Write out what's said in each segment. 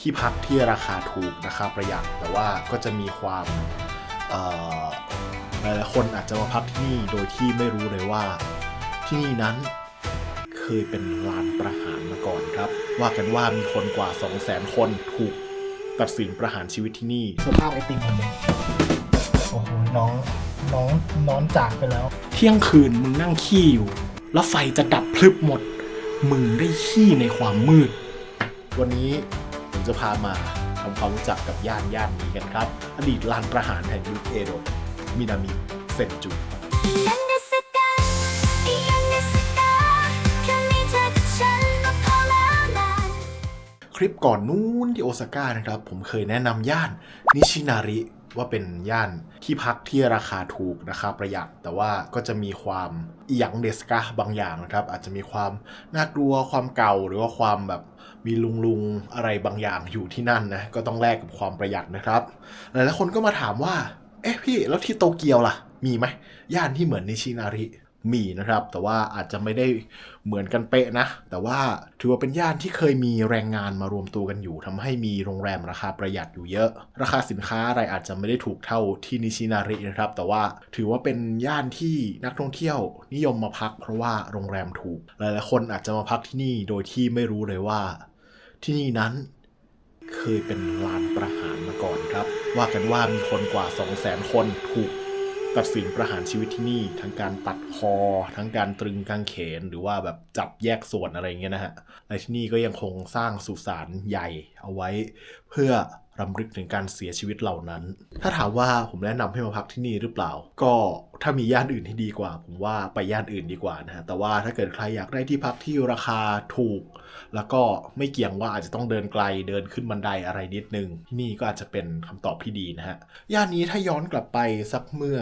ที่พักที่ราคาถูกราคาประหยัดแต่ว่าก็จะมีความเอ่อหลายๆคนอาจจะมาพักที่นี่โดยที่ไม่รู้เลยว่าที่นี่นั้นเคยเป็นลานประหารมาก่อนครับ ว่ากันว่ามีคนกว่า 2 0 0 0 0 0 คนถูกตัดสินประหารชีวิตที่นี่สภาพไอติมผมโอ้โหน้องน้องน้องจากไปแล้ว เที่ยงคืนมึงนั่งขี้อยู่ แล้วไฟจะดับพลึบหมด มึงได้ขี้ในความมืด วันนี้ผม จะพามาทำความรู้จักกับย่านย่านนี้กันครับ อดีตลานประหารแห่งยุคเอโดะมินามิเซนจูยังเดสกายังเดสกาแค่มีเธอกับฉันก็พอแล้วนะคลิปก่อนนู้นที่โอซาก้านะครับ ผมเคยแนะนำย่านนิชินาริ ว่าเป็นย่านที่พักที่ราคาถูกราคาประหยัด แต่ว่าก็จะมีความอหยังเดสกาบางอย่างนะครับ อาจจะมีความน่ากลัวความเก่าหรือว่าความแบบมีลุงลุงอะไรบางอย่างอยู่ที่นั่นนะก็ต้องแลกกับความประหยัดนะครับ หลายๆคนก็มาถามว่า เอ๊ะพี่แล้วที่โตเกียวล่ะ มีไหมย่านที่เหมือนนิชินาริ มีนะครับ แต่ว่าอาจจะไม่ได้เหมือนกันเป๊ะนะ แต่ว่าถือว่าเป็นย่านที่เคยมีแรงงานมารวมตัวกันอยู่ทำให้มีโรงแรมราคาประหยัดอยู่เยอะ ราคาสินค้าอะไรอาจจะไม่ได้ถูกเท่าที่นิชินารินะครับ แต่ว่าถือว่าเป็นย่านที่นักท่องเที่ยวนิยมมาพัก เพราะว่าโรงแรมถูก หลายๆคนอาจจะมาพักที่นี่โดยที่ไม่รู้เลยว่า ที่นี่นั้นเคยเป็นลานประหารมาก่อนครับ ว่ากันว่ามีคนกว่า 2 0 0 0 0 0 คนถูก ตัดสินประหารชีวิตที่นี่ ทั้งการตัดคอ ทั้งการตรึงกางเขน หรือว่าแบบจับแยกส่วนอะไรเงี้ยนะฮะและที่นี่ก็ยังคงสร้างสุสานใหญ่เอาไว้เพื่อ รำลึกถึงการเสียชีวิตเหล่านั้น ถ้าถามว่าผมแนะนำให้มาพักที่นี่หรือเปล่า ก็ถ้ามีย่านอื่นที่ดีกว่า ผมว่าไปย่านอื่นดีกว่านะฮะ แต่ว่าถ้าเกิดใครอยากได้ที่พักที่ราคาถูก แล้วก็ไม่เกี่ยงว่าอาจจะต้องเดินไกลเดินขึ้นบันไดอะไรนิดนึง ที่นี่ก็อาจจะเป็นคำตอบที่ดีนะฮะ ย่านนี้ถ้าย้อนกลับไปสักเมื่อ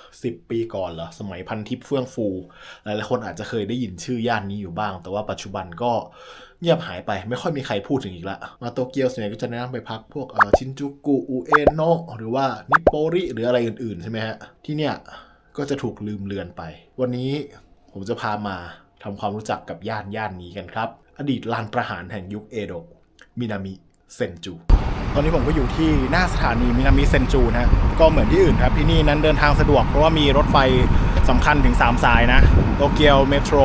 10 ปีก่อนเหรอ สมัยพันทิพย์เฟื่องฟู หลายๆคนอาจจะเคยได้ยินชื่อย่านนี้อยู่บ้าง แต่ว่าปัจจุบันก็ เงียบหายไปไม่ค่อยมีใครพูดถึงอีกละมาโตเกียวส่วนใหญ่ก็จะแนะนำไปพักพวกเอ่อชินจูกุอุเอโนะหรือว่านิโปริหรืออะไรอื่นๆใช่ไหมฮะที่เนี่ยก็จะถูกลืมเลือนไป วันนี้ผมจะพามาทำความรู้จักกับย่านย่านนี้กันครับ อดีตลานประหารแห่งยุคเอโดะมินามิเซนจูตอนนี้ผมก็อยู่ที่หน้าสถานีมินามิเซนจูนะฮะก็เหมือนที่อื่นครับที่นี่นั้นเดินทางสะดวกเพราะว่ามีรถไฟสำคัญถึง 3 สายนะโตเกียวเมโทร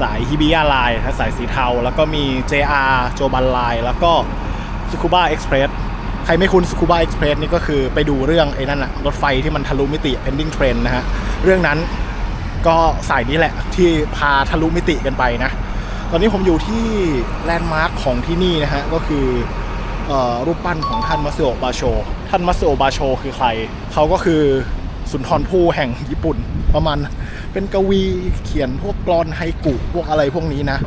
สายฮิบิยาไลน์สายสีเทา แล้วก็มี JR โจบันไลน์แล้วก็สุคูบ้าเอ็กซ์เพรสใครไม่คุ้นสุคูบ้าเอ็กซ์เพรสนี่ก็คือไปดูเรื่องไอ้นั่นอะรถไฟที่มันทะลุมิติ pending train นะฮะ เรื่องนั้นก็สายนี้แหละที่พาทะลุมิติกันไปนะ ตอนนี้ผมอยู่ที่แลนด์มาร์คของที่นี่นะฮะ ก็คือออรูปปั้นของท่านมัสึโอบาโช ท่านมัสึโอบาโช คือใคร เขาก็คือ สุนทรภู่แห่งญี่ปุ่นประมาณ เป็นกวีเขียนพวกกลอนไฮกุพวกอะไรพวกนี้นะ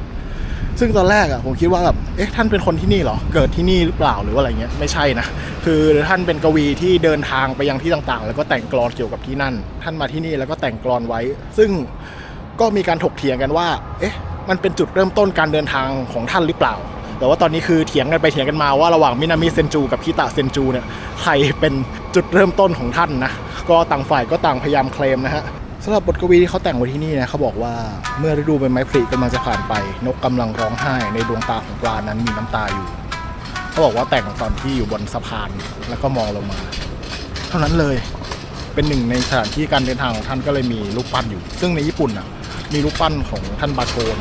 ซึ่งตอนแรกอะผมคิดว่าแบบเอ๊ะท่านเป็นคนที่นี่เหรอ เกิดที่นี่หรือเปล่าหรือว่าอะไรเงี้ยไม่ใช่นะ คือท่านเป็นกวีที่เดินทางไปยังที่ต่างๆ แล้วก็แต่งกลอนเกี่ยวกับที่นั่น ท่านมาที่นี่แล้วก็แต่งกลอนไว้ ซึ่งก็มีการถกเถียงกันว่า เอ๊ะ มันเป็นจุดเริ่มต้นการเดินทางของท่านหรือเปล่า แต่ว่าตอนนี้คือเถียงกันไปเถียงกันมาว่าระหว่างมินามิเซนจู กับคิตะเซนจูเนี่ย ใครเป็น จุดเริ่มต้นของท่านนะ ก็ต่างฝ่ายก็ต่างพยายามเคลมนะฮะสำหรับบทกวีที่เขาแต่งไว้ที่นี่นะเขาบอกว่าเมื่อฤดูใบไม้ผลิกำลังจะผ่านไป นกกำลังร้องไห้ ในดวงตาของปลานั้นมีน้ำตาอยู่ เขาบอกว่าแต่งตอนที่อยู่บนสะพานแล้วก็มองลงมา เท่านั้นเลยเป็นหนึ่งในสถานที่การเดินทางของท่านก็เลยมีรูปปั้นอยู่ ซึ่งในญี่ปุ่นอะมีรูปปั้นของท่านบาโชน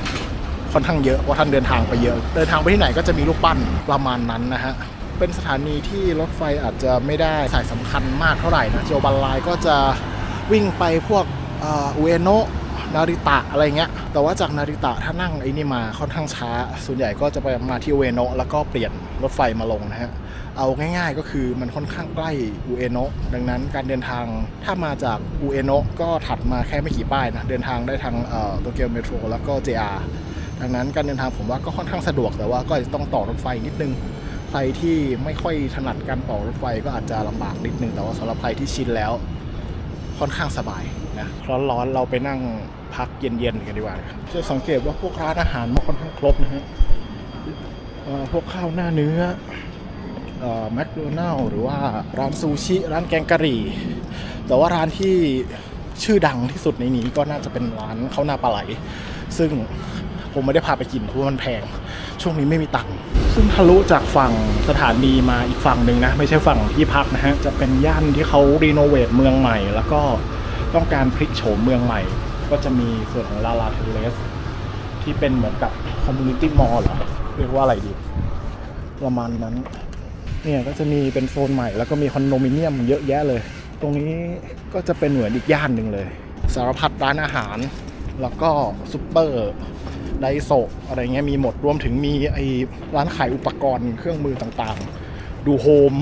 ค่อนข้างเยอะเพราะท่านเดินทางไปเยอะ เดินทางไปที่ไหนก็จะมีรูปปั้นประมาณนั้นนะฮะ เป็นสถานีที่รถไฟอาจจะไม่ได้สายสำคัญมากเท่าไหร่นะโจบันไลก็จะวิ่งไปพวกอุเอโนะนาริตะอะไรเงี้ย แต่ว่าจากนาริตะถ้านั่งไอ้นี่มาค่อนข้างช้า ส่วนใหญ่ก็จะไปมาที่อุเอโนะแล้วก็เปลี่ยนรถไฟมาลงนะฮะ เอาง่ายๆก็คือมันค่อนข้างใกล้อุเอโนะดังนั้นการเดินทางถ้ามาจากอุเอโนะก็ถัดมาแค่ไม่กี่ป้ายนะ เดินทางได้ทางโตเกียวเมโทรแล้วก็ JR ดังนั้นการเดินทางผมว่าก็ค่อนข้างสะดวกแต่ว่าก็จะต้องต่อรถไฟนิดนึง ใครที่ไม่ค่อยถนัดการต่อรถไฟก็อาจจะลำบากนิดนึงแต่ว่าสำหรับใครที่ชินแล้วค่อนข้างสบายนะร้อนๆเราไปนั่งพักเย็นๆกันดีกว่าจะสังเกตว่าพวกร้านอาหารมันค่อนข้างครบนะฮะพวกข้าวหน้าเนื้อแมคโดนัลล์หรือว่าร้านซูชิร้านแกงกะหรี่ แต่ว่าร้านที่ชื่อดังที่สุดในนี้ก็น่าจะเป็นร้านข้าวหน้าปลาไหล ซึ่งผมไม่ได้พาไปกินเพราะมันแพง ช่วงนี้ไม่มีตังค์ ซึ่งทะลุจากฝั่งสถานีมาอีกฝั่งหนึ่งนะ ไม่ใช่ฝั่งที่พักนะฮะ จะเป็นย่านที่เขารีโนเวทเมืองใหม่ แล้วก็ต้องการพลิกโฉมเมืองใหม่ ก็จะมีส่วนของลาลาเทเลสที่เป็นเหมือนกับคอมมูนิตี้มอลล์เหรอเรียกว่าอะไรดี ประมาณนั้น เนี่ยก็จะมีเป็นโซนใหม่ แล้วก็มีคอนโดมิเนียมเยอะแยะเลย ตรงนี้ก็จะเป็นเหมือนอีกย่านหนึ่งเลย สารพัดร้านอาหาร แล้วก็ซุปเปอร์ ไดโซะอะไรเงี้ยมีหมดรวมถึงมีไอ้ร้านขายอุปกรณ์เครื่องมือต่างๆ ดูโฮม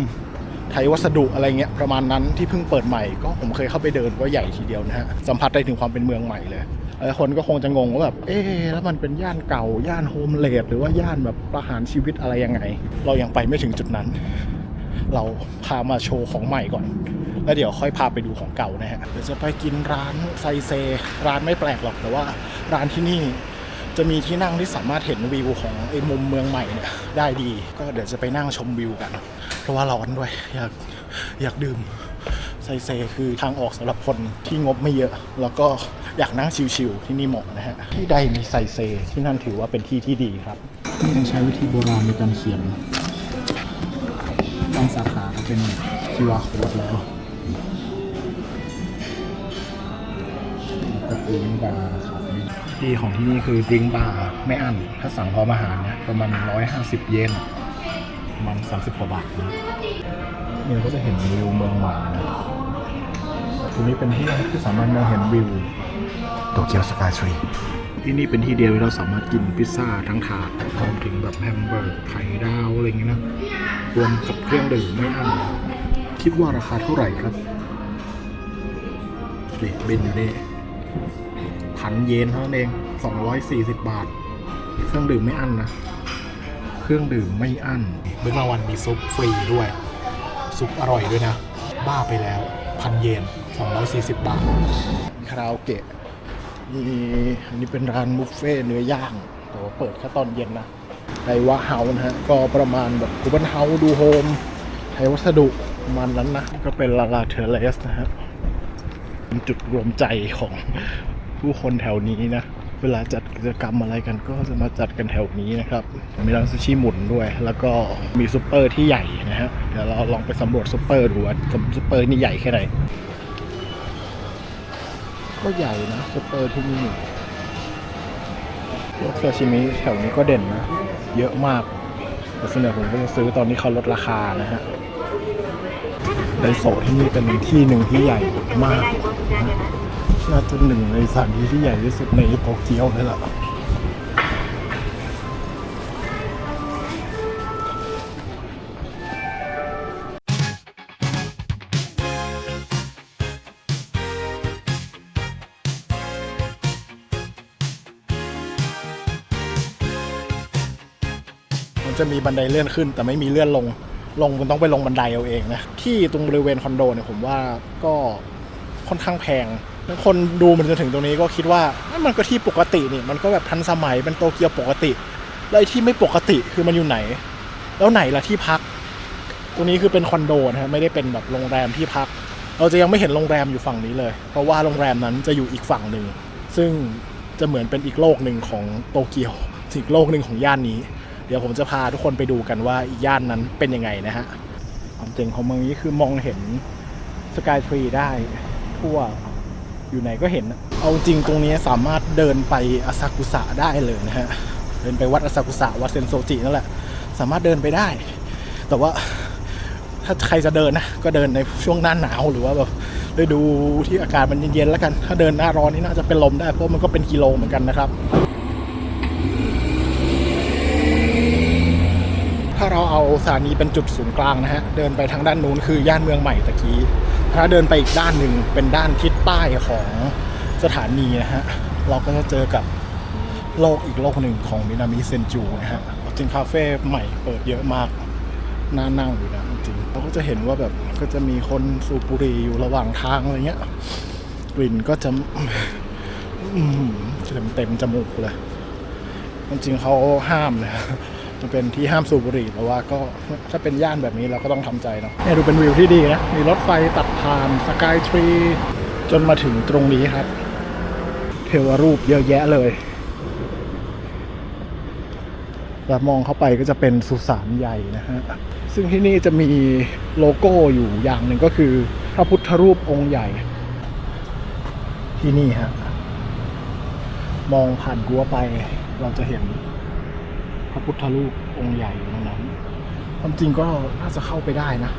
ไทยวัสดุอะไรเงี้ยประมาณนั้นที่เพิ่งเปิดใหม่ก็ผมเคยเข้าไปเดินก็ใหญ่ทีเดียวนะฮะสัมผัสได้ถึงความเป็นเมืองใหม่เลยคนก็คงจะงงว่าแบบเอ๊แล้วมันเป็นย่านเก่าย่านโฮมเลดหรือว่าย่านแบบประหารชีวิตอะไรยังไง เรายังไปไม่ถึงจุดนั้น เราพามาโชว์ของใหม่ก่อน แล้วเดี๋ยวค่อยพาไปดูของเก่านะฮะเดี๋ยวจะไปกินร้านไซเซ ร้านไม่แปลกหรอกแต่ว่าร้านที่นี่ จะมีที่นั่งที่สามารถเห็นวิวของไอ้มุมเมืองใหม่เนี่ยได้ดี ก็เดี๋ยวจะไปนั่งชมวิวกัน เพราะว่าร้อนด้วย อยากอยากดื่มไซเซคือทางออกสำหรับคนที่งบไม่เยอะ แล้วก็อยากนั่งชิลๆที่นี่เหมาะนะฮะที่ใดมีไซเซที่นั่นถือว่าเป็นที่ที่ดีครับยังใช้วิธีโบราณในการเขียนบางสาขาเป็น QR code แล้วแล้วก็ดริงบาร์ครับ ที่ของที่นี่คือดริงบาร์ไม่อั้นถ้าสั่งพร้อมอาหารเนี่ยประมาณ 150 เยนประมาณ30 กว่าบาทนะเนี่ยก็จะเห็นวิวเมืองใหม่นะตรงนี้เป็นที่ที่สามารถมองเห็นวิวโตเกียวสกายทรีที่นี่เป็นที่เดียวที่เราสามารถกินพิซซ่าทั้งถาดรวมถึงแบบแฮมเบอร์กไข่ดาวอะไรอย่างเงี้ยนะรวมกับเครื่องดื่มไม่อั้นคิดว่าราคาเท่าไหร่ครับนี่บินอยู่นี่ พันเยนเท่านั้นเอง 240 บาท เครื่องดื่มไม่อั้นนะ เครื่องดื่มไม่อั้นเมื่อกลางวันมีซุปฟรีด้วย ซุปอร่อยด้วยนะ บ้าไปแล้วพันเยน 240 บาท คาราโอเกะนี่อันนี้เป็นร้านบุฟเฟ่ต์เนื้อย่าง แต่ว่าเปิดแค่ตอนเย็นนะไทวะเฮาส์นะฮะ ก็ประมาณแบบกูบันเฮาดูโฮมไทยวัสดุประมาณนั้นนะ ก็เป็นลาลาเทเลสนะฮะเป็นจุดรวมใจของ ผู้คนแถวนี้นะ เวลาจัดกิจกรรมอะไรกันก็จะมาจัดกันแถวนี้นะครับ มีร้านซูชิหมุนด้วย แล้วก็มีซูเปอร์ที่ใหญ่นะฮะ เดี๋ยวเราลองไปสำรวจซูเปอร์ดูว่าซูเปอร์นี่ใหญ่แค่ไหน ก็ใหญ่นะซูเปอร์ที่นี่พวกซาชิมิแถวนี้ก็เด่นนะ เยอะมาก แต่ส่วนใหญ่ผมก็จะซื้อตอนนี้เขาลดราคานะฮะไดโซที่นี่เป็นที่หนึ่งที่ใหญ่มากนะ น่าจะหนึ่งในสถานที่ที่ใหญ่ที่สุดในโตเกียวเลยล่ะมันจะมีบันไดเลื่อนขึ้นแต่ไม่มีเลื่อนลง ลงคุณต้องไปลงบันไดเอาเองนะ ที่ตรงบริเวณคอนโดเนี่ยผมว่าก็ค่อนข้างแพง คนดูมันจะถึงตรงนี้ก็คิดว่ามันก็ที่ปกตินี่มันก็แบบทันสมัยเป็นโตเกียวปกติ แล้วไอ้ที่ไม่ปกติคือมันอยู่ไหน แล้วไหนล่ะที่พัก ตรงนี้คือเป็นคอนโดนะฮะไม่ได้เป็นแบบโรงแรมที่พัก เราจะยังไม่เห็นโรงแรมอยู่ฝั่งนี้เลย เพราะว่าโรงแรมนั้นจะอยู่อีกฝั่งหนึ่งซึ่งจะเหมือนเป็นอีกโลกหนึ่งของโตเกียวอีกโลกหนึ่งของย่านนี้ เดี๋ยวผมจะพาทุกคนไปดูกันว่าอีย่านนั้นเป็นยังไงนะฮะความเจ๋งของเมืองนี้คือมองเห็นสกายทรีได้ทั่ว อยู่ไหนก็เห็น เอาจริงตรงนี้สามารถเดินไปอาซากุสะได้เลยนะฮะ เดินไปวัดอาซากุสะวัดเซนโซจินั่นแหละ สามารถเดินไปได้ แต่ว่าถ้าใครจะเดินนะ ก็เดินในช่วงหน้าหนาวหรือว่าแบบฤดูที่อากาศมันเย็นๆแล้วกัน ถ้าเดินหน้าร้อนนี่น่าจะเป็นลมได้เพราะมันก็เป็นกิโลเหมือนกันนะครับ ถ้าเราเอาสถานีเป็นจุดศูนย์กลางนะฮะ เดินไปทางด้านนู้นคือย่านเมืองใหม่ตะกี้ ถ้าเดินไปอีกด้านหนึ่งเป็นด้านทิศใต้ของสถานีนะฮะ เราก็จะเจอกับโลกอีกโลกหนึ่งของมินามิเซนจูนะฮะจริงคาเฟ่ใหม่เปิดเยอะมากน่านั่งอยู่นะจริงเราก็จะเห็นว่าแบบก็จะมีคนสูบบุหรี่อยู่ระหว่างทางอะไรเงี้ยกลิ่นก็จะเต็มเต็มจมูกเลยจริงๆเขาห้ามนะ มันเป็นที่ห้ามสูบบุหรี่แต่ว่าก็ถ้าเป็นย่านแบบนี้เราก็ต้องทำใจเนาะเนี่ยดูเป็นวิวที่ดีนะ มีรถไฟตัดผ่านสกายทรีจนมาถึงตรงนี้ครับ เทวรูปเยอะแยะเลยแล้วมองเข้าไปก็จะเป็นสุสานใหญ่นะฮะ ซึ่งที่นี่จะมีโลโก้อยู่อย่างหนึ่งก็คือ พระพุทธรูปองค์ใหญ่ ที่นี่ฮะ มองผ่านรั้วไปเราจะเห็น พุทธรูปองค์ใหญ่ตรงนั้นความจริงก็น่าจะเข้าไปได้นะ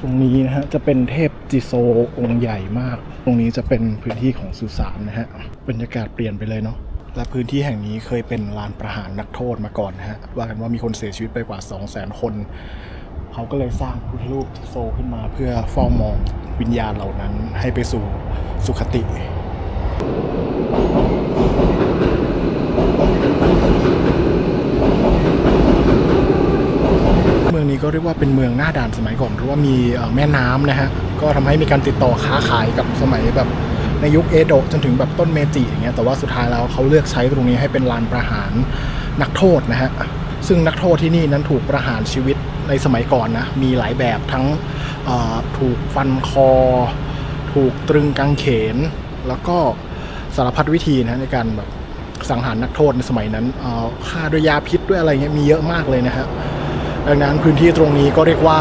ตรงนี้นะฮะจะเป็นเทพจิโซองค์ใหญ่มาก ตรงนี้จะเป็นพื้นที่ของสุสานนะฮะบรรยากาศเปลี่ยนไปเลยเนาะและพื้นที่แห่งนี้เคยเป็นลานประหารนักโทษมาก่อนนะฮะว่ากันว่ามีคนเสียชีวิตไปกว่า 2 0 0 0 0 0 คน เขาก็เลยสร้างพุทธรูปจิโซขึ้นมาเพื่อเฝ้ามองวิญญาณเหล่านั้นให้ไปสู่สุคติ เมืองนี้ก็เรียกว่าเป็นเมืองหน้าด่านสมัยก่อนเพราะว่ามีแม่น้ำนะฮะก็ทำให้มีการติดต่อค้าขายกับสมัยแบบในยุคเอโดะจนถึงแบบต้นเมจิอย่างเงี้ยแต่ว่าสุดท้ายแล้วเขาเลือกใช้ตรงนี้ให้เป็นลานประหารนักโทษนะฮะซึ่งนักโทษที่นี่นั้นถูกประหารชีวิตในสมัยก่อนนะมีหลายแบบทั้งถูกฟันคอ ถูกตรึงกางเขน แล้วก็ สารพัดวิธีนะในการแบบสังหารนักโทษในสมัยนั้นเอฆ่าด้วยยาพิษด้วยอะไรเงี้ยมีเยอะมากเลยนะฮะดังนั้นพื้นที่ตรงนี้ก็เรียกว่า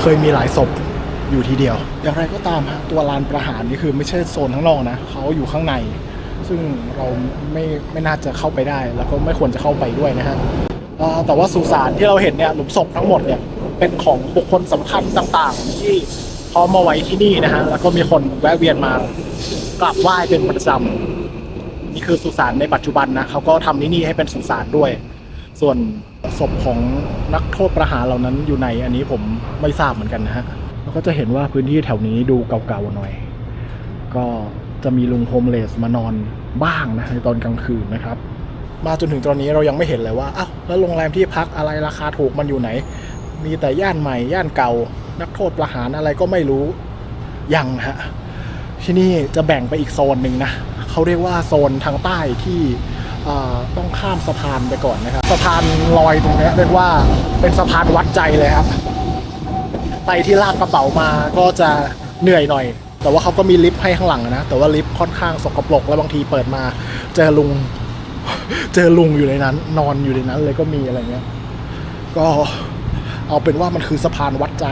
เคยมีหลายศพอยู่ทีเดียว อย่างไรก็ตามฮะตัวลานประหารนี่คือไม่ใช่โซนข้างนอกนะเขาอยู่ข้างใน ซึ่งเราไม่ไม่น่าจะเข้าไปได้ แล้วก็ไม่ควรจะเข้าไปด้วยนะฮะแต่ว่าสุสานที่เราเห็นเนี่ยหลุมศพทั้งหมดเนี่ยเป็นของบุคคลสำคัญต่างๆ ที่ เขามาไว้ที่นี่นะฮะแล้วก็มีคนแวะเวียนมากราบไหว้เป็นประจำนี่คือสุสานในปัจจุบันนะเขาก็ทำที่นี่ให้เป็นสุสานด้วย ส่วนศพของนักโทษประหารเหล่านั้นอยู่ในอันนี้ผมไม่ทราบเหมือนกันนะฮะแล้วก็จะเห็นว่าพื้นที่แถวนี้ดูเก่าๆหน่อย ก็จะมีลุงโฮมเลสมานอนบ้างนะในตอนกลางคืนนะครับ มาจนถึงตอนนี้เรายังไม่เห็นเลยว่าอ้าวแล้วโรงแรมที่พักอะไรราคาถูกมันอยู่ไหน มีแต่ย่านใหม่ย่านเก่า นักโทษประหารอะไรก็ไม่รู้ยังฮะที่นี่จะแบ่งไปอีกโซนหนึ่งนะเขาเรียกว่าโซนทางใต้ที่ต้องข้ามสะพานไปก่อนนะครับสะพานลอยตรงนี้เรียกว่าเป็นสะพานวัดใจเลยครับไปที่ลากกระเป๋ามาก็จะเหนื่อยหน่อย แต่ว่าเขาก็มีลิฟต์ให้ข้างหลังนะ แต่ว่าลิฟต์ค่อนข้างสกปรกแล้วบางทีเปิดมา เจอลุง เจอลุงอยู่ในนั้น นอนอยู่ในนั้นเลยก็มีอะไรเงี้ย ก็เอาเป็นว่ามันคือสะพานวัดใจ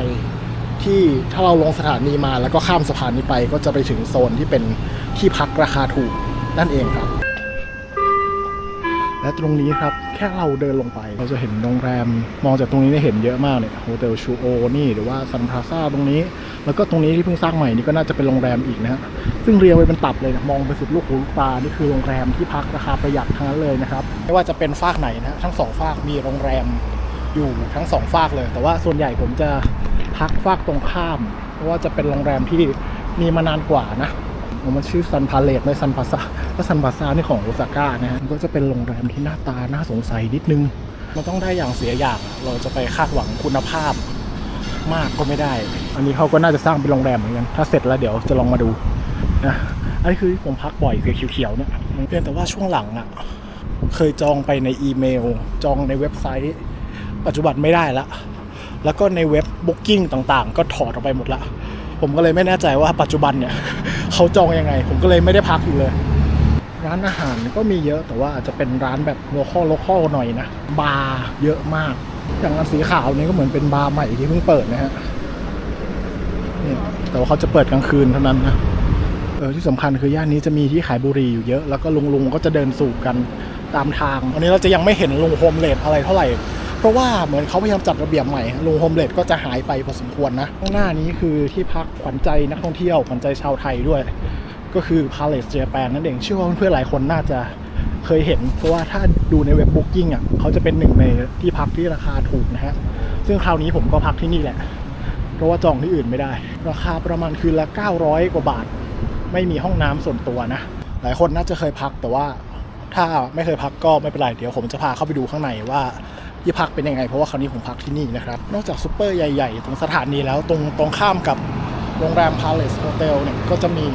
ที่ถ้าเราลงสถานีมาแล้วก็ข้ามสะพานนี้ไปก็จะไปถึงโซนที่เป็นที่พักราคาถูกนั่นเองครับ และตรงนี้ครับแค่เราเดินลงไป เราจะเห็นโรงแรมมองจากตรงนี้ได้เห็นเยอะมากเลยโฮเทลชูโอนี่หรือว่าซันพลาซ่าตรงนี้ แล้วก็ตรงนี้ที่เพิ่งสร้างใหม่นี่ก็น่าจะเป็นโรงแรมอีกนะฮะซึ่งเรียงไว้เป็นตับเลยนะมองไปสุดลูกหูลูกตานี่คือโรงแรมที่พักราคาประหยัดทั้งนั้นเลยนะครับไม่ว่าจะเป็นฟากไหนนะฮะทั้งสองฟากมีโรงแรมอยู่ทั้งสองฝากเลย แต่ว่าส่วนใหญ่ผมจะ พักฝากตรงข้าม เพราะว่าจะเป็นโรงแรมที่มีมานานกว่านะมันชื่อซันพาเลตไม่ซันพาซาก็ซันพาซานี่ของโอซาก้านะฮะก็จะเป็นโรงแรมที่หน้าตาน่าสงสัยนิดนึง มันต้องได้อย่างเสียอย่าง เราจะไปคาดหวังคุณภาพมากก็ไม่ได้ อันนี้เขาก็น่าจะสร้างเป็นโรงแรมเหมือนกัน ถ้าเสร็จแล้วเดี๋ยวจะลองมาดูนะอันนี้คือผมพักบ่อยสีเขียวๆเนี่ยเพียงแต่ว่าช่วงหลังอะ เคยจองไปในอีเมล จองในเว็บไซต์ ปัจจุบันไม่ได้ละ แล้วก็ในเว็บบุ๊กิ้งต่างๆ ก็ถอดออกไปหมดละ ผมก็เลยไม่แน่ใจว่าปัจจุบันเนี่ยเขาจองยังไง ผมก็เลยไม่ได้พักอยู่เลย ร้านอาหารก็มีเยอะแต่ว่าอาจจะเป็นร้านแบบโลคอลโลคอลหน่อยนะ บาร์เยอะมาก อย่างอันสีขาวนี้ก็เหมือนเป็นบาร์ใหม่ที่เพิ่งเปิดนะฮะนี่แต่ว่าเขาจะเปิดกลางคืนเท่านั้นนะเออที่สำคัญคือย่านนี้จะมีที่ขายบุหรี่อยู่เยอะ แล้วก็ลุงลุงๆก็จะเดินสูบกันตามทางอันนี้เราจะยังไม่เห็นลุงโฮมเลดอะไรเท่าไหร่ เพราะว่าเหมือนเขาพยายามจัดระเบียบใหม่ลุงโฮมเลดก็จะหายไปพอสมควรนะข้างหน้านี้คือที่พักขวัญใจนักท่องเที่ยวขวัญใจชาวไทยด้วย ก็คือ Palace Japan นั่นเองเชื่อว่าเพื่อนๆหลายคนน่าจะเคยเห็น เพราะว่าถ้าดูในเว็บบุ๊กิ้งอะเขาจะเป็นหนึ่งในที่พักที่ราคาถูกนะฮะซึ่งคราวนี้ผมก็พักที่นี่แหละ เพราะว่าจองที่อื่นไม่ได้ ราคาประมาณคืนละ 900 กว่าบาท ไม่มีห้องน้ำส่วนตัวนะ หลายคนน่าจะเคยพักแต่ว่าถ้าไม่เคยพักก็ไม่เป็นไรเดี๋ยวผมจะพาเข้าไปดูข้างในว่า ที่พักเป็นยังไง เพราะว่าคราวนี้ผมพักที่นี่นะครับ นอกจากซูเปอร์ใหญ่ ๆ ตรงสถานีแล้วตรงตรงข้ามกับโรงแรม Palace Hotel เนี่ยก็จะมี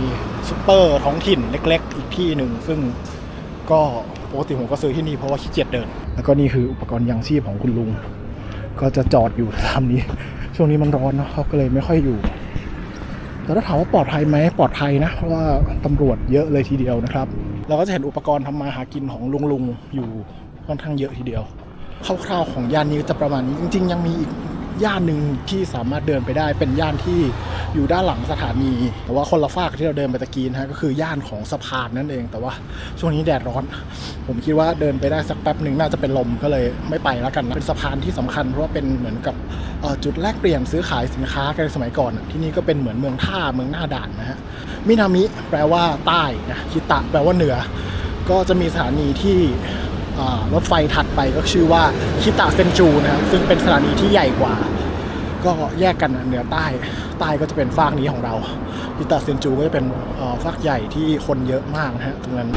ซูเปอร์ท้องถิ่นเล็ก ๆ อีกที่หนึ่งซึ่งก็ปกติผมก็ซื้อที่นี่เพราะว่าขี้เกียจเดิน แล้วก็นี่คืออุปกรณ์ยังชีพของคุณลุง ก็จะจอดอยู่ตามนี้ ช่วงนี้มันร้อนเนาะเขาก็เลยไม่ค่อยอยู่ แต่ถ้าถามว่าปลอดภัยไหมปลอดภัยนะ เพราะว่าตำรวจเยอะเลยทีเดียวนะครับ เราก็จะเห็นอุปกรณ์ทำมาหากินของลุงลุงๆอยู่ค่อนข้างเยอะทีเดียว คร่าวๆของย่านนี้จะประมาณนี้จริง ๆ ยังมีอีกย่านหนึ่งที่สามารถเดินไปได้เป็นย่านที่อยู่ด้านหลังสถานี แต่ว่าคนละฝากที่เราเดินไปตะกี้นะฮะก็คือย่านของสะพานนั่นเอง แต่ว่าช่วงนี้แดดร้อน ผมคิดว่าเดินไปได้สักแป๊บหนึ่งน่าจะเป็นลมก็เลยไม่ไปแล้วกันนะเป็นสะพานที่สำคัญเพราะว่าเป็นเหมือนกับจุดแลกเปลี่ยนซื้อขายสินค้ากันในสมัยก่อน ที่นี่ก็เป็นเหมือนเมืองท่าเมืองหน้าด่านนะฮะมินามิแปลว่าใต้นะคิตะแปลว่าเหนือ ก็จะมีสถานีที่ รถไฟถัดไปก็ชื่อว่าคิตะเซนจูนะครับซึ่งเป็นสถานีที่ใหญ่กว่า ก็แยกกันเหนือใต้ใต้ก็จะเป็นฟากนี้ของเราคิตะเซนจูก็จะเป็นเอ่อฟากใหญ่ที่คนเยอะมากนะฮะตรงนั้น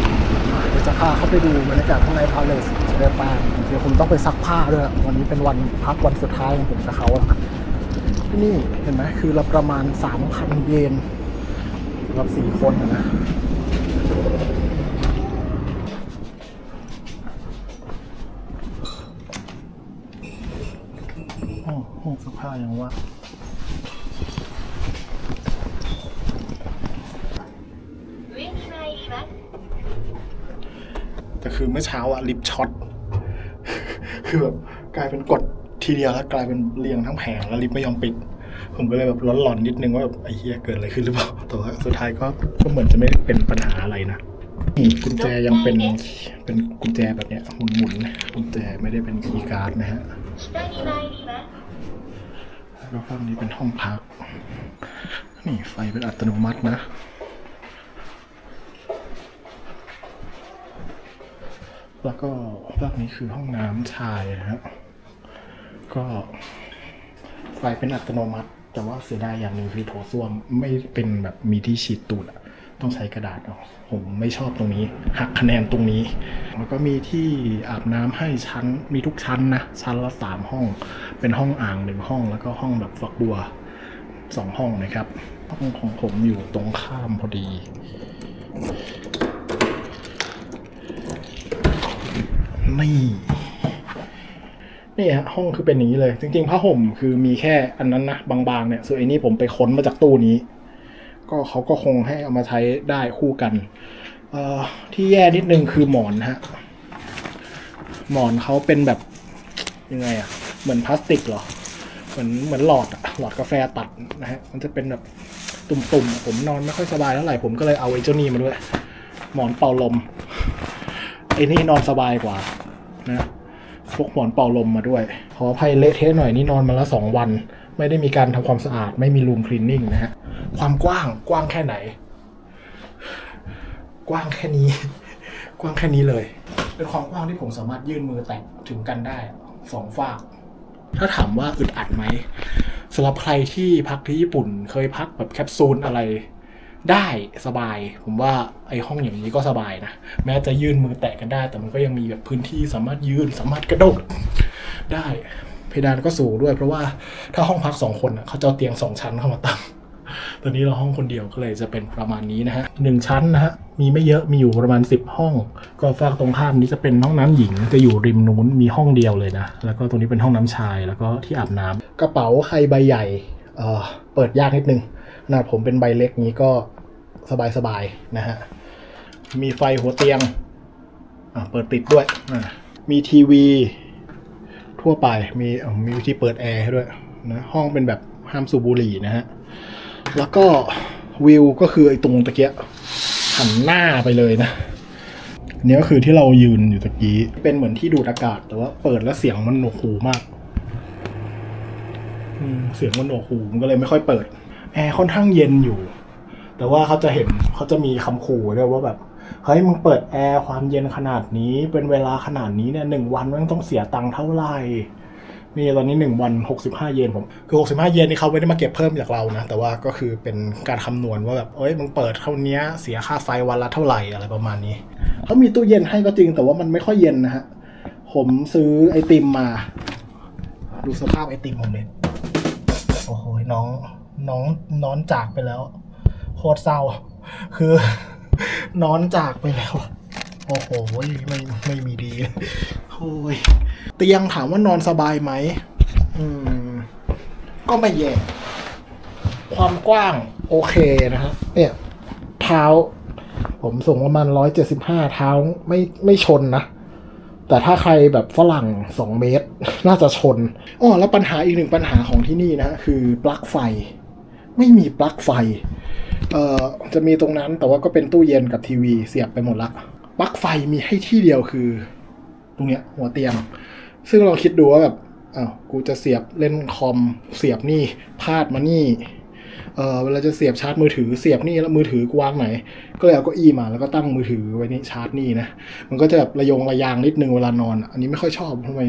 เดี๋ยวจะพาเข้าไปดูบรรยากาศข้างในพาเลสเรปานเดี๋ยวผมต้องไปซักผ้าด้วยวันนี้เป็นวันพักวันสุดท้ายของผมกับเขาอะที่นี่เห็นไหมคือเราประมาณ 3,000 เยนสำหรับสี่คนนะ ห้องาวยังวะแต่คือเมื่อเช้าอะลิฟช็อต คือแบบกลายเป็นกดทีเดียวแล้วกลายเป็นเรียงทั้งแผงแล้วลิฟไม่ยอมปิด ผมก็เลยแบบร้อนๆนิดนึงว่าแบบไอ้เหี้ยเกิดอะไรขึ้นหรือเปล่าแต่วสุดท้ายก็ก็เหมือนจะไม่เป็นปัญหาอะไรนะกุญแจยังเป็นเป็นกุญแจแบบเนี้ยหมุนๆกุญแจไม่ได้เป็นคีย์การ์ดนะฮะ แล้วห้องนี้เป็นห้องพัก นี่ไฟเป็นอัตโนมัตินะ แล้วก็ภาคนี้คือห้องน้ำชายนะฮะก็ไฟเป็นอัตโนมัติ แต่ว่าเสียดายอย่างหนึ่งคือโถส้วมไม่เป็นแบบมีที่ฉีดตูดอะ ต้องใช้กระดาษเอาผมไม่ชอบตรงนี้ หักคะแนนตรงนี้ แล้วก็มีที่อาบน้ำให้ชั้นมีทุกชั้นนะ ชั้นละสามห้อง เป็นห้องอ่างหนึ่งห้อง แล้วก็ห้องแบบฝักบัวสองห้องนะครับ ห้องของผมอยู่ตรงข้ามพอดี นี่นี่ฮะห้องคือเป็นอย่างนี้เลย จริงๆผ้าห่มคือมีแค่อันนั้นนะบางๆเนี่ยส่วนไอ้นี่ผมไปค้นมาจากตู้นี้ ก็เขาก็คงให้เอามาใช้ได้คู่กันเอ่อที่แย่นิดนึงคือหมอนฮะ หมอนเขาเป็นแบบยังไงอะเหมือนพลาสติกเหรอ เหมือนเหมือนหลอดอะหลอดกาแฟตัดนะฮะ มันจะเป็นแบบตุ่มๆ ผมนอนไม่ค่อยสบายเท่าไหร่ ผมก็เลยเอาไอ้เจ้านี่มาด้วย หมอนเป่าลม ไอ้นี่นอนสบายกว่า นะพกหมอนเป่าลมมาด้วย ขออภัยเละเทะหน่อยนี่นอนมาแล้วสองวัน ไม่ได้มีการทำความสะอาด ไม่มีรูมคลีนนิ่งนะฮะ ความกว้างกว้างแค่ไหน กว้างแค่นี้ กว้างแค่นี้เลย เป็นความกว้างที่ผมสามารถยื่นมือแตะถึงกันได้สองฝาก ถ้าถามว่าอึดอัดไหมสำหรับใครที่พักที่ญี่ปุ่น เคยพักแบบแคปซูลอะไร ได้สบาย ผมว่าไอห้องอย่างนี้ก็สบายนะ แม้จะยื่นมือแตะกันได้ แต่มันก็ยังมีแบบพื้นที่สามารถยืนสามารถกระโดดได้เพดานก็สูงด้วย เพราะว่าถ้าห้องพักสองคนน่ะเขาจะเอาเตียงสองชั้นเข้ามาตั้ง ตอนนี้เราห้องคนเดียวก็เลยจะเป็นประมาณนี้นะฮะหนึ่งชั้นนะฮะมีไม่เยอะมีอยู่ประมาณ 10 ห้อง ก็ฝากตรงข้ามนี้จะเป็นห้องน้ำหญิงจะอยู่ริมนู้นมีห้องเดียวเลยนะ แล้วก็ตรงนี้เป็นห้องน้ำชายแล้วก็ที่อาบน้ำกระเป๋าใครใบใหญ่เอ่อเปิดยากนิดนึงขนาดผมเป็นใบเล็กนี้ก็สบายๆนะฮะมีไฟหัวเตียงอะเปิดติดด้วยมีทีวี ทั่วไปมีมีวิธีเปิดแอร์ให้ด้วยนะห้องเป็นแบบห้ามสูบบุหรี่นะฮะ แล้วก็วิวก็คือไอ้ตรงตะเกียหันหน้าไปเลยนะอันนี้ก็คือที่เรายืนอยู่ตะกี้ เป็นเหมือนที่ดูดอากาศ แต่ว่าเปิดแล้วเสียงมันหนวกหูมากอืเสียงมันหนวกหูมันก็เลยไม่ค่อยเปิด แอร์ค่อนข้างเย็นอยู่ แต่ว่าเขาจะเห็นเขาจะมีคำขู่ด้วยว่าแบบเฮ้ยมึงเปิดแอร์ความเย็นขนาดนี้ เป็นเวลาขนาดนี้เนี่ยหนึ่งวันมันต้องเสียตังค์เท่าไหร่ นี่ตอนนี้หนึ่งวันหกสิบห้าเยนผม คือหกสิบห้าเยนนี่เขาไม่ได้มาเก็บเพิ่มจากเรานะ แต่ว่าก็คือเป็นการคำนวณว่าแบบเอ้ยมึงเปิดเท่านี้เสียค่าไฟวันละเท่าไหร่อะไรประมาณนี้เขามีตู้เย็นให้ก็จริงแต่ว่ามันไม่ค่อยเย็นนะฮะผมซื้อไอติมมา ดูสภาพไอติมผมเลยโอ้โหน้องน้องนอนจากไปแล้ว โคตรเศร้า คือนอนจากไปแล้ว โอ้โหไม่ไม่มีดี โอ้ย เตียงถามว่านอนสบายไหมอืม ก็ไม่แย่ ความกว้างโอเคนะฮะเนี่ย เท้า ผมสูงประมาณร้อยเจ็ดสิบห้าเท้าไม่ไม่ชนนะ แต่ถ้าใครแบบฝรั่งสองเมตร น่าจะชนอ๋อแล้วปัญหาอีกหนึ่งปัญหาของที่นี่นะคือปลั๊กไฟ ไม่มีปลั๊กไฟ เอ่อจะมีตรงนั้นแต่ว่าก็เป็นตู้เย็นกับทีวีเสียบไปหมดละปลั๊กไฟมีให้ที่เดียวคือ ตรงเนี้ยหัวเตียง ซึ่งเราคิดดูว่าแบบอ้าวกูจะเสียบเล่นคอมเสียบนี่พาดมานี่เออเวลาจะเสียบชาร์จมือถือเสียบนี่แล้วมือถือกวางไหน ก็เลยเอาเก้าอี้มาแล้วก็ตั้งมือถือไว้นี่ชาร์จนี่นะมันก็จะแบบระยงระยางนิดนึงเวลานอน อันนี้ไม่ค่อยชอบทำไม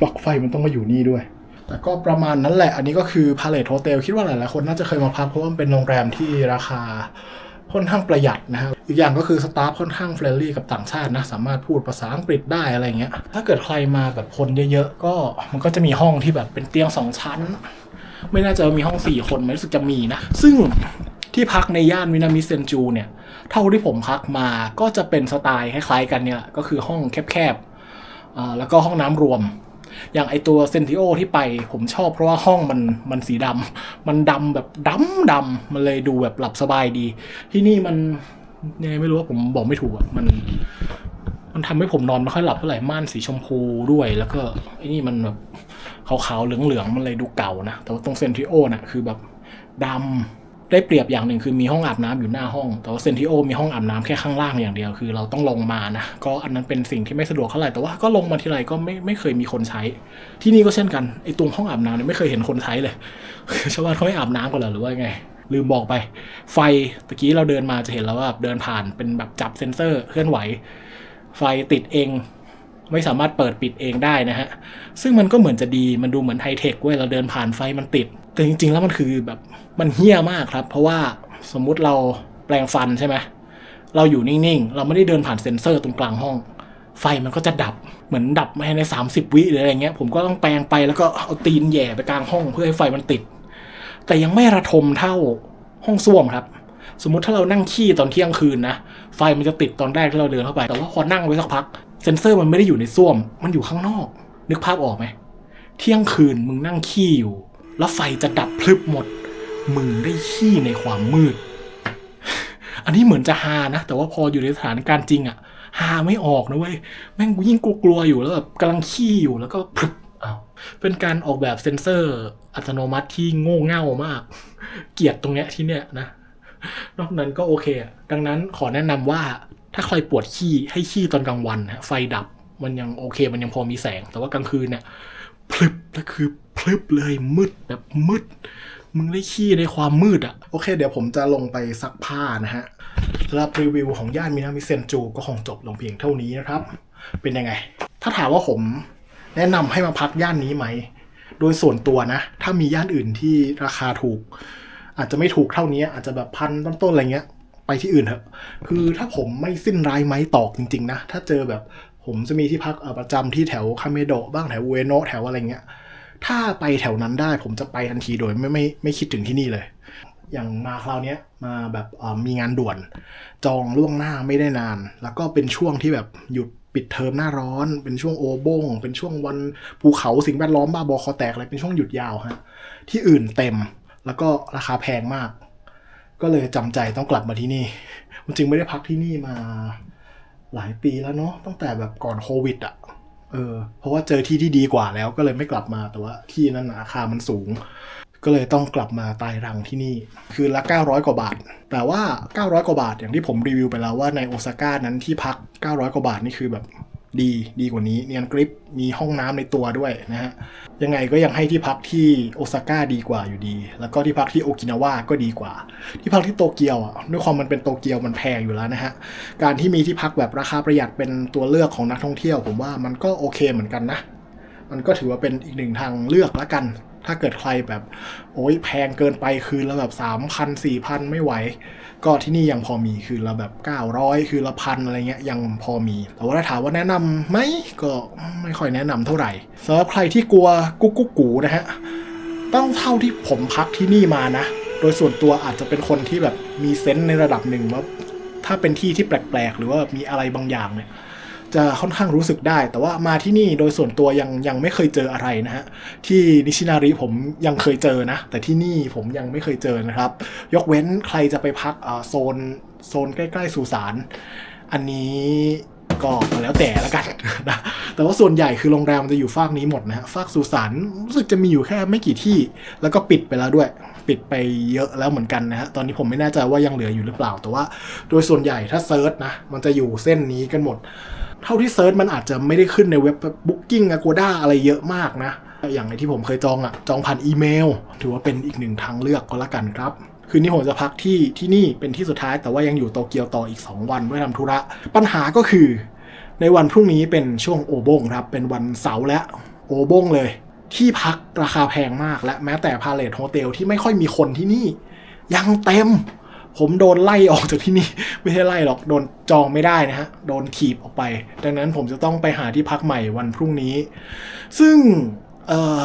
ปลั๊กไฟมันต้องมาอยู่นี่ด้วย แต่ก็ประมาณนั้นแหละ อันนี้ก็คือ Palette Hotel คิดว่าหลายๆคนน่าจะเคยมาพักเพราะว่ามันเป็นโรงแรมที่ราคา ค่อนข้างประหยัดนะครับอีกอย่างก็คือสตาฟค่อนข้างเฟรนลี่กับต่างชาตินะ สามารถพูดภาษาอังกฤษได้อะไรเงี้ย ถ้าเกิดใครมาแบบคนเยอะๆ ก็มันก็จะมีห้องที่แบบเป็นเตียงสองชั้น ไม่น่าจะมีห้องสี่คนไหมรู้สึกจะมีนะ ซึ่งที่พักในย่านมินามิเซนจูเนี่ย เท่าที่ผมพักมาก็จะเป็นสไตล์คล้ายๆกันเนี่ยก็คือห้องแคบๆแล้วก็ห้องน้ำรวม อย่างไอตัวเซนติโอที่ไปผมชอบเพราะว่าห้องมันมันสีดำมันดำแบบดำดำมันเลยดูแบบหลับสบายดี ที่นี่มันยังไงไม่รู้ว่าผมบอกไม่ถูกอะมัน มันทำให้ผมนอนไม่ค่อยหลับเท่าไหร่ม่านสีชมพูด้วย แล้วก็ไอ้นี่มันแบบขาวๆเหลืองๆมันเลยดูเก่านะแต่ว่าตรงเซนทิโอน่ะคือแบบดำ ได้เปรียบอย่างหนึ่งคือมีห้องอาบน้ำอยู่หน้าห้อง แต่ว่าเซนทริโอมีห้องอาบน้ำแค่ข้างล่างอย่างเดียว คือเราต้องลงมานะ ก็อันนั้นเป็นสิ่งที่ไม่สะดวกเท่าไหร่ แต่ว่าก็ลงมาทีไรก็ไม่ไม่เคยมีคนใช้ ที่นี่ก็เช่นกัน ไอ้ตรงห้องอาบน้ำเนี่ยไม่เคยเห็นคนใช้เลย ชาวบ้านเขาไม่อาบน้ำกันเหรอหรือว่าไง ลืมบอกไป ไฟตะกี้เราเดินมาจะเห็นแล้วว่าเดินผ่านเป็นแบบจับเซนเซอร์เคลื่อนไหว ไฟติดเอง ไม่สามารถเปิดปิดเองได้นะฮะ ซึ่งมันก็เหมือนจะดี มันดูเหมือนไฮเทคเว้ย เราเดินผ่านไฟมันติด แต่จริง ๆ แล้วมันคือแบบ มันเฮี้ยมากครับ เพราะว่าสมมุติเราแปลงฟันใช่ไหม เราอยู่นิ่ง ๆ เราไม่ได้เดินผ่านเซ็นเซอร์ตรงกลางห้อง ไฟมันก็จะดับ เหมือนดับภายใน 30 วิหรืออะไรเงี้ย ผมก็ต้องแปลงไปแล้วก็เอาตีนแย่ไปกลางห้องเพื่อให้ไฟมันติด แต่ยังไม่ระทมเท่าห้องส้วมครับสมมติถ้าเรานั่งขี้ตอนเที่ยงคืนนะ ไฟมันจะติดตอนแรกที่เราเดินเข้าไป แต่ว่าพอนั่งไว้สักพัก เซ็นเซอร์มันไม่ได้อยู่ในส้วม มันอยู่ข้างนอก นึกภาพออกไหม เที่ยงคืนมึงนั่งขี้อยู่ แล้วไฟจะดับพลึบหมด มึงได้ขี้ในความมืด อันนี้เหมือนจะฮานะ แต่ว่าพออยู่ในสถานการณ์จริงอะฮาไม่ออกนะเว้ย แม่งยิ่งกลัวๆอยู่แล้วแบบกำลังขี้อยู่แล้วก็พลึบอ้าวเป็นการออกแบบเซ็นเซอร์ อัตโนมัติที่โง่เง่ามาก เกียดตรงเนี้ยที่เนี้ยนะนอกนั้นก็โอเคอะดังนั้นขอแนะนำว่า ถ้าใครปวดขี้ให้ขี้ตอนกลางวันฮะไฟดับมันยังโอเค มันยังพอมีแสง แต่ว่ากลางคืนเนี่ยพลึบแล้วคือพลึบเลยมืดแบบมืด มึงได้ขี้ในความมืดอะโอเค เดี๋ยวผมจะลงไปซักผ้านะฮะสำหรับรีวิวของย่านมินามิเซนจูก็คงจบลงเพียงเท่านี้นะครับ เป็นยังไง ถ้าถามว่าผมแนะนำให้มาพักย่านนี้ไหม โดยส่วนตัวนะ ถ้ามีย่านอื่นที่ราคาถูก อาจจะไม่ถูกเท่านี้อาจจะแบบพันต้นๆอะไรเงี้ย ไปที่อื่นเถอะ คือถ้าผมไม่สิ้นร้ายไม้ตอกจริง ๆ นะ ถ้าเจอแบบผมจะมีที่พักประจำที่แถวคาเมโดบ้างแถวเอโนแถวอะไรเงี้ย ถ้าไปแถวนั้นได้ผมจะไปทันทีโดยไม่ไม่ไม่คิดถึงที่นี่เลย อย่างมาคราวนี้มาแบบมีงานด่วน จองล่วงหน้าไม่ได้นาน แล้วก็เป็นช่วงที่แบบหยุดปิดเทอมหน้าร้อน เป็นช่วงโอบง เป็นช่วงวันภูเขาสิ่งแวดล้อมบ้าบอคอแตกอะไรเป็นช่วงหยุดยาวฮะที่อื่นเต็มแล้วก็ราคาแพงมาก ก็เลยจำใจต้องกลับมาที่นี่จริงไม่ได้พักที่นี่มาหลายปีแล้วเนาะตั้งแต่แบบก่อนโควิดอะ่ะเออเพราะว่าเจอที่ที่ดีกว่าแล้วก็เลยไม่กลับมาแต่ว่าที่นั้นราคามันสูง ก็เลยต้องกลับมาตายรังที่นี่ คืนละ 900 กว่าบาท แต่ว่า 900 กว่าบาทอย่างที่ผมรีวิวไปแล้วว่าในโอซาก้านั้นที่พัก 900 กว่าบาทนี่คือแบบ ดีดีกว่านี้เนียนกริปมีห้องน้ำในตัวด้วยนะฮะยังไงก็ยังให้ที่พักที่โอซาก้าดีกว่าอยู่ดี แล้วก็ที่พักที่โอกินาวาก็ดีกว่า ที่พักที่โตเกียวอะด้วยความมันเป็นโตเกียวมันแพงอยู่แล้วนะฮะการที่มีที่พักแบบราคาประหยัดเป็นตัวเลือกของนักท่องเที่ยว ผมว่ามันก็โอเคเหมือนกันนะ มันก็ถือว่าเป็นอีกหนึ่งทางเลือกละกัน ถ้าเกิดใครแบบโอ้ยแพงเกินไปคืนละแบบสามพันสี่พันไม่ไหว ก็ที่นี่ยังพอมีคืนละแบบเก้าร้อยคืนละพันอะไรเงี้ยยังพอมี แต่ว่าถ้าถามว่าแนะนำไหมก็ไม่ค่อยแนะนำเท่าไหร่สำหรับใครที่กลัวกุ๊กกุ๊กกูนะฮะต้องเท่าที่ผมพักที่นี่มานะ โดยส่วนตัวอาจจะเป็นคนที่แบบมีเซนส์ในระดับหนึ่งว่าถ้าเป็นที่ที่แปลกๆ หรือว่ามีอะไรบางอย่างเนี่ย จะค่อนข้างรู้สึกได้ แต่ว่ามาที่นี่โดยส่วนตัวยังยังไม่เคยเจออะไรนะฮะ ที่นิชินาริผมยังเคยเจอนะ แต่ที่นี่ผมยังไม่เคยเจอนะครับ ยกเว้นใครจะไปพักโซนโซนใกล้ๆสุสานอันนี้ก็แล้วแต่ละกันนะแต่ว่าส่วนใหญ่คือโรงแรมมันจะอยู่ฟากนี้หมดนะฮะฟากสุสานรู้สึกจะมีอยู่แค่ไม่กี่ที่ แล้วก็ปิดไปแล้วด้วย ปิดไปเยอะแล้วเหมือนกันนะฮะตอนนี้ผมไม่แน่ใจว่ายังเหลืออยู่หรือเปล่า แต่ว่า โดยส่วนใหญ่ถ้าเซิร์ชนะมันจะอยู่เส้นนี้กันหมด เท่าที่เซิร์ชมันอาจจะไม่ได้ขึ้นในเว็บ Booking Agoda อะไรเยอะมากนะ อย่างในที่ผมเคยจองอะจองผ่านอีเมล ถือว่าเป็นอีกหนึ่งทางเลือกก็แล้วกันครับคืนนี้ผมจะพักที่ที่นี่เป็นที่สุดท้ายแต่ว่ายังอยู่โตเกียวต่ออีก 2 วันเพื่อทำธุระ ปัญหาก็คือ ในวันพรุ่งนี้เป็นช่วงโอบงครับ เป็นวันเสาร์และโอบงเลย ที่พักราคาแพงมากและแม้แต่พาเลทโฮเทลที่ไม่ค่อยมีคนที่นี่ ยังเต็ม ผมโดนไล่ออกจากที่นี่ ไม่ใช่ไล่หรอกโดนจองไม่ได้นะฮะ โดนถีบออกไป ดังนั้นผมจะต้องไปหาที่พักใหม่วันพรุ่งนี้ ซึ่งเอ่อ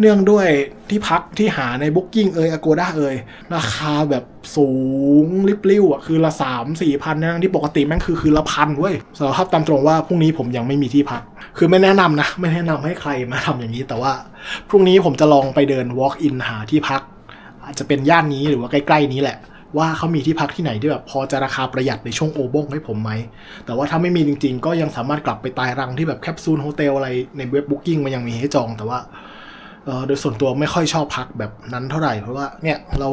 เนื่องด้วยที่พักที่หาใน Booking เอย Agoda เอยราคาแบบสูงริบลิ่วอะคือละสามสี่พันนะที่ปกติแม่งคือคือละพันเว้ยสารภาพตามตรงว่าพรุ่งนี้ผมยังไม่มีที่พัก คือไม่แนะนำนะ ไม่แนะนำให้ใครมาทำอย่างนี้ แต่ว่าพรุ่งนี้ผมจะลองไปเดิน walk in หาที่พัก อาจจะเป็นย่านนี้หรือว่าใกล้ ๆ นี้แหละ ว่าเขามีที่พักที่ไหนที่แบบพอจะราคาประหยัดในช่วงโอบงให้ผมไหม แต่ว่าถ้าไม่มีจริง ๆ ก็ยังสามารถกลับไปตายรังที่แบบแคปซูลโฮเทลอะไรในเว็บบุ๊กิ้งมันยังมีให้จอง แต่ว่าโดยส่วนตัวไม่ค่อยชอบพักแบบนั้นเท่าไหร่ เพราะว่าเนี่ยเรา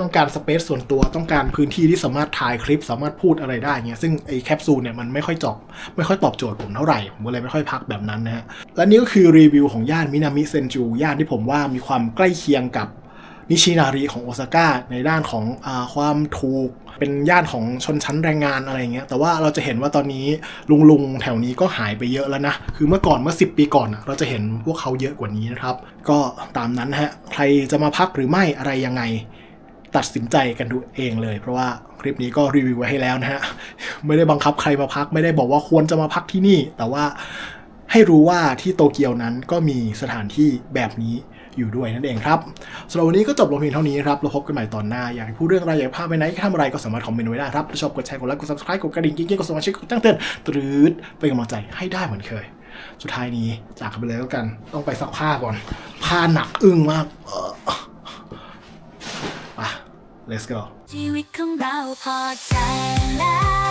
ต้องการสเปซส่วนตัวต้องการพื้นที่ที่สามารถถ่ายคลิป สามารถพูดอะไรได้เงี้ยซึ่งไอ้แคปซูลเนี่ยมันไม่ค่อยจอบไม่ค่อยตอบโจทย์ผมเท่าไหร่ ผมเลยไม่ค่อยพักแบบนั้นนะฮะและนี่ก็คือรีวิวของย่านมินามิเซนจูย่านที่ผมว่ามีความใกล้เคียงกับ นิชินาริของโอซาก้าในด้านของอความถูกเป็นย่านของชนชั้นแรงงานอะไรเงี้ยแต่ว่าเราจะเห็นว่าตอนนี้ลุงลุงๆแถวนี้ก็หายไปเยอะแล้วนะ คือเมื่อก่อนเมื่อ 10 ปีก่อนเราจะเห็นพวกเขาเยอะกว่านี้นะครับ ก็ตามนั้นฮะใครจะมาพักหรือไม่อะไรยังไงตัดสินใจกันดูเองเลย เพราะว่าคลิปนี้ก็รีวิวไว้ให้แล้วนะฮะไม่ได้บังคับใครมาพักไม่ได้บอกว่าควรจะมาพักที่นี่ แต่ว่าให้รู้ว่าที่โตเกียวนั้นก็มีสถานที่แบบนี้ อยู่ด้วยนั่นเองครับสำหรับวันนี้ก็จบลงเพียงเท่านี้ครับเราพบกันใหม่ตอนหน้าอยากพูดเรื่องอะไรอยากพาไปไหนทำอะไรก็สามารถคอมเมนต์ไว้ได้ครับชอบกดแชร์กดไลค์กด subscribe กดกระดิ่งกิ๊กกดสมาชิกกดแจ้งเตือนตรืดเป็นกำลังใจให้ได้เหมือนเคย สุดท้ายนี้จากกันไปเลยแล้วกันต้องไปซักผ้าก่อนผ้าหนักอึ้งมากอะ let's go ชีวิตของเราพอใจแล้ว